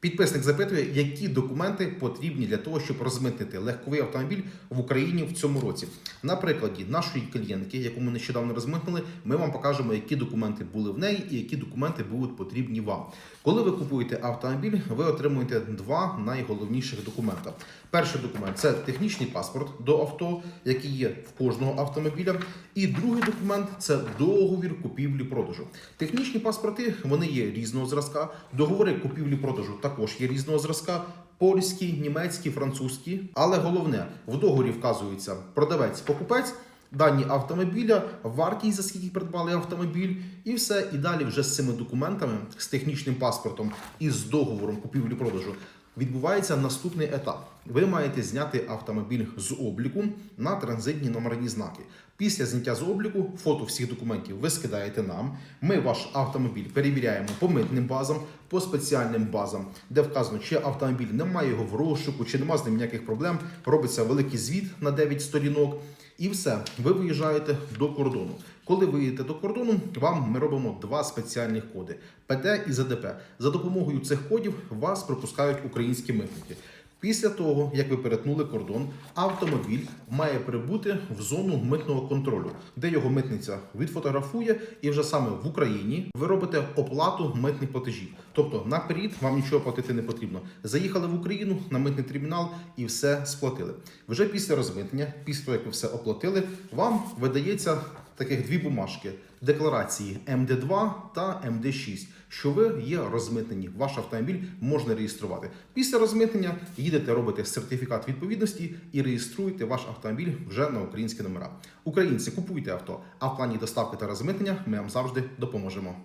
Підписник запитує, які документи потрібні для того, щоб розмитнити легковий автомобіль в Україні в цьому році. На прикладі нашої клієнтки, яку ми нещодавно розмитнили, ми вам покажемо, які документи були в неї і які документи будуть потрібні вам. Коли ви купуєте автомобіль, ви отримуєте два найголовніших документа. Перший документ це технічний паспорт до авто, який є в кожного автомобіля. І другий документ це договір купівлі-продажу. Технічні паспорти вони є різного зразка. Договори купівлі-продажу також є різного зразка. Польські, німецькі, французькі. Але головне, в договорі вказується продавець-покупець, дані автомобіля, вартість, за скільки придбали автомобіль, і все. І далі вже з цими документами, з технічним паспортом і з договором купівлі-продажу відбувається наступний етап. Ви маєте зняти автомобіль з обліку на транзитні номерні знаки. Після зняття з обліку фото всіх документів ви скидаєте нам. Ми ваш автомобіль перевіряємо по митним базам, по спеціальним базам, де вказано, чи автомобіль немає його в розшуку, чи нема з ним ніяких проблем. Робиться великий звіт на 9 сторінок. І все, ви виїжджаєте до кордону. Коли ви їдете до кордону, вам ми робимо два спеціальних коди ПТ і ЗДП. За допомогою цих кодів вас пропускають українські митники. Після того, як ви перетнули кордон, автомобіль має прибути в зону митного контролю, де його митниця відфотографує, і вже саме в Україні ви робите оплату митних платежів. Тобто наперед вам нічого платити не потрібно. Заїхали в Україну на митний термінал і все сплатили. Вже після розмитнення, після того, як ви все оплатили, вам видається таких дві бумажки декларації МД2 та МД6, що ви є розмитнені. Ваш автомобіль можна реєструвати. Після розмитнення їдете, робите сертифікат відповідності і реєструєте ваш автомобіль вже на українські номера. Українці купуйте авто, а в плані доставки та розмитнення ми вам завжди допоможемо.